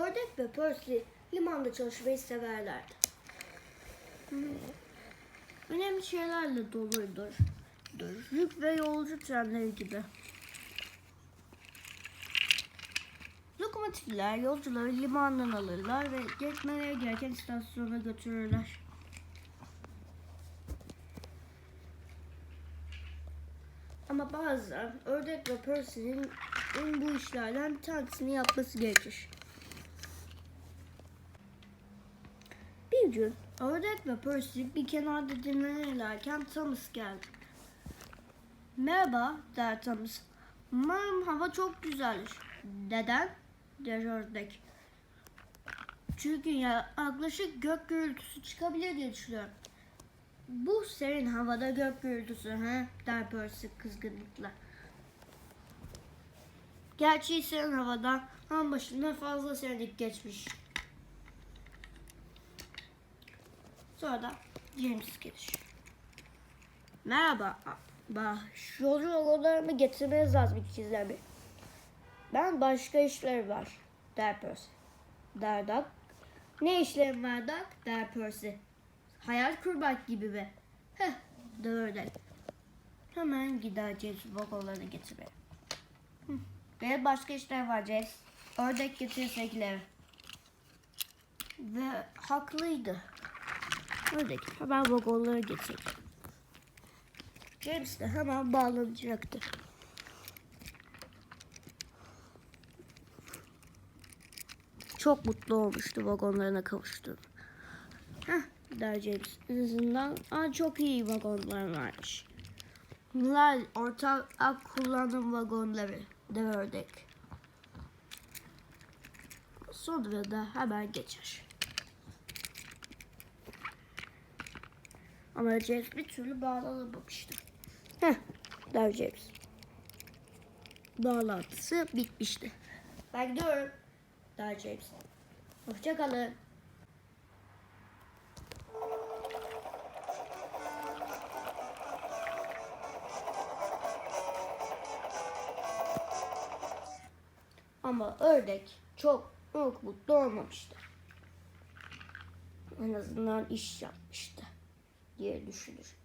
Ördek ve Percy limanda çalışmayı severlerdi. Önemli şeylerle doluydur. Dur. Yük ve yolcu trenleri gibi. Lokomotifler yolcuları limandan alırlar ve gitmeleri gereken istasyona götürürler. Ama bazen ördek ve Percy'nin bu işlerden bir tanesini yapması gerekir. Gün ördek ve Percy bir kenarda dinlenirlerken Thomas geldi. Merhaba der Thomas. Umarım hava çok güzeldir. Neden? der ördek. Çünkü yaklaşık gök gürültüsü çıkabilir diye düşünüyorum. Bu serin havada gök gürültüsü he? der Percy kızgınlıkla. Gerçi serin havada an başında fazla serinlik geçmiş. Sonra da James gelir. Merhaba. Bah, şu yolcu logolarımı getirmeniz lazım ikizler bir. Ben başka işler var der Percy. Der Doug. Ne işlerim var Doug der Percy. Hayal kurmak gibi mi? Heh der ördek. Hemen gider James vagonlarını getirmeye. Benim başka işler var James. Ördek getirsekleri. Ve haklıydı. Ördek hemen vagonları getirdi. James de hemen bağlanacaktı. Çok mutlu olmuştu vagonlarına kavuştu. Heh, der James. En azından Aa, çok iyi vagonlar varmış. Bunlar ortak kullanım vagonları der ördek. Sonra da hemen geçer. Ama James bir türlü bağlanamamıştı. Heh, der James. Bağlantısı bitmişti. Ben gidiyorum, der James. Hoşçakalın. Ama ördek çok, çok mutlu olmamıştı. En azından iş yapmıştı diye düşünür.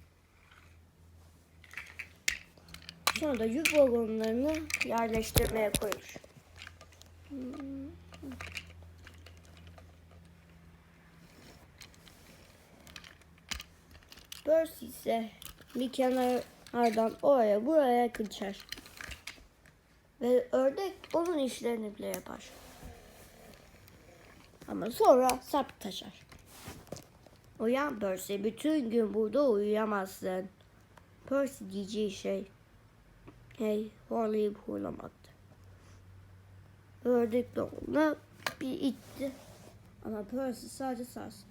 Sonra da yük vagonlarını yerleştirmeye koyulur. Percy ise bir kenardan oraya buraya kaçar. Ve ördek onun işlerini bile yapar. Ama sonra sap taşar. Uyan Percy, bütün gün burada uyuyamazsın. Percy diyeceği şey, hey, horlayıp horlamaktı. Ördek de ona bir itti. Ama Percy sadece sarsın.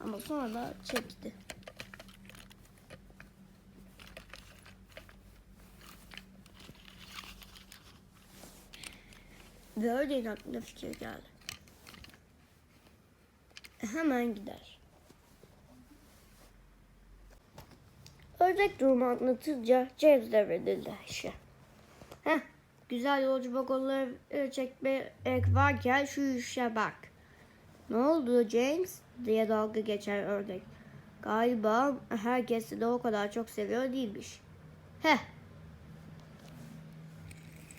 Ama sonra da çekti. Ve ördeğin aklına fikir geldi. Hemen gider. Ördek durumu anlatınca James devredildi işe. Heh, güzel yolcu vagonları çekmek varken şu işe bak. Ne oldu James? diye dalga geçer ördek. Galiba herkes de o kadar çok seviyor değilmiş. Heh.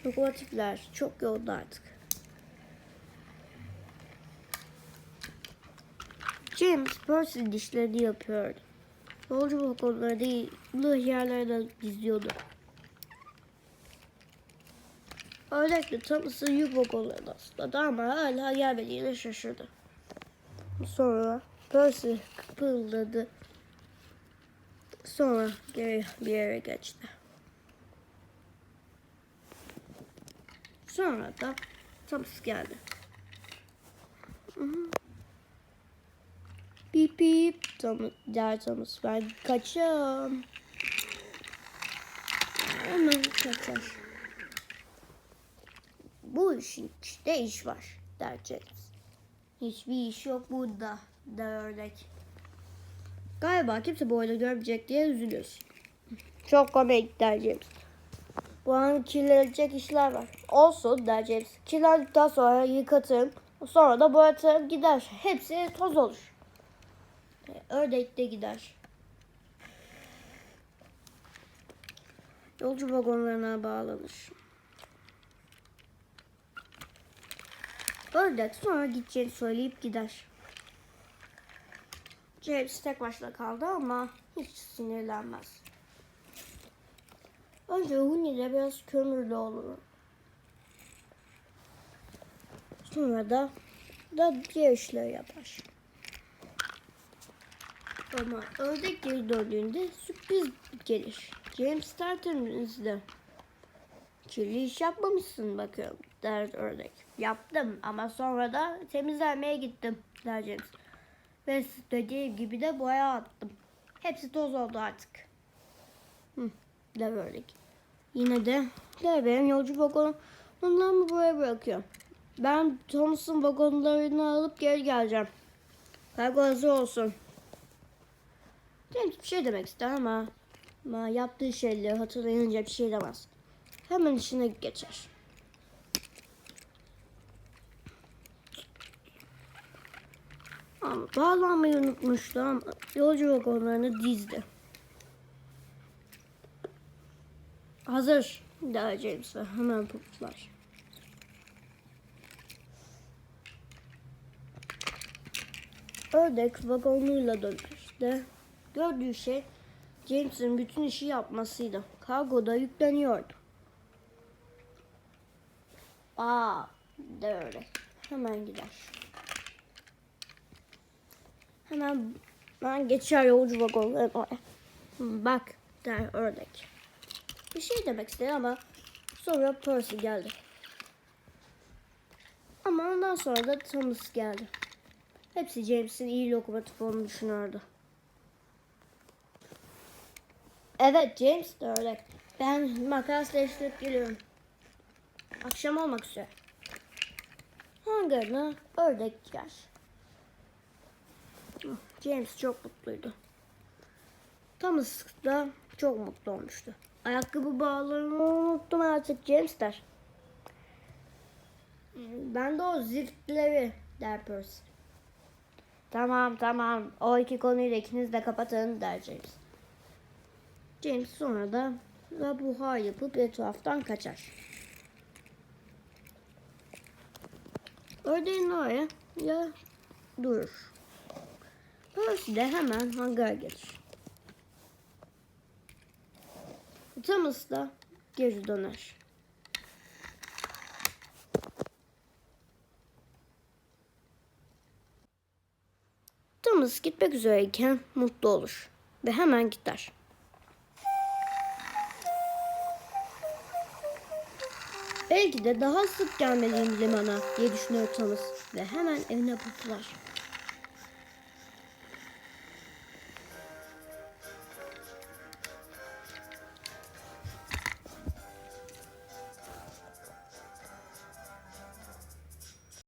Lokomotifler çok yolda artık. James Percy dişlerini yapıyordu. Yolcu vagonları değil, yerlerden gizliyordu. Öyleyse Thomas'ın yük vagonlarını asladı ama hala gelmediğine şaşırdı. Sonra Percy kıpırdadı. Sonra geri bir yere geçti. Sonra da Thomas geldi. Hı hı. Bip bip Thomas, der Thomas ben kaçam. Hemen kaçar. Bu işin işte iş var der James. Hiçbir iş yok burada der ördek. Galiba kimse bu oyunu görmeyecek diye üzülüyorsun. Çok komik der James. Bu an kirlenecek işler var. Olsun der James. Kirlendikten sonra yıkatırım. Sonra da boyatırım gider. Hepsi toz olur. Ördek de gider. Yolcu vagonlarına bağlanır. Ördek sonra gideceğini söyleyip gider. James tek başına kaldı ama hiç sinirlenmez. Önce Huni'de biraz kömürlü olur. Sonra da da diğer işleri yapar. Ama ördek geri döndüğünde sürpriz gelir. James tertemizde. Kirli iş yapmamışsın bakıyorum der ördek. Yaptım ama sonra da temizlenmeye gittim der James. Ve dediğim gibi de boya attım. Hepsi toz oldu artık. Hı, der ördek. Yine de der benim yolcu vagonum. Onları buraya bırakıyorum. Ben Thomas'ın vagonlarını alıp geri geleceğim. Kargo hazır olsun. James bir şey demek ister ama, ama yaptığı şeyleri hatırlayınca bir şey demez. Hemen işine geçer. Ama bağlanmayı unutmuştu ama yolcu vagonlarını dizdi. Hazır der James hemen puplar. Ördek vagonuyla döner de gördüğü şey James'in bütün işi yapmasıydı. Kargoda yükleniyordu. Aa de öyle. Hemen gider. Hemen ben geçer yolcu vagonlarına. Bak der ördek. Bir şey demek istedi ama sonra Percy geldi. Ama ondan sonra da Thomas geldi. Hepsi James'in iyi lokomotif olduğunu düşünüyordu. Evet James de öyle. Ben makas değiştirip geliyorum. Akşam olmak üzere. Hangarına ördek. Oh, James çok mutluydu. Thomas da çok mutlu olmuştu. Ayakkabı bağlarını unuttum artık James der. Ben de o zirtleri der Percy. Tamam tamam o iki konuyu da ikiniz de kapatın der James. James sonra da rabuha yapıp etraftan kaçar. Ördeğin oraya ya durur. Percy de hemen hangar gelir. Thomas da geri döner. Thomas gitmek üzereyken mutlu olur ve hemen gider. Belki de daha sık gelmeliyim limana diye düşünüyor Thomas ve hemen evine puflar.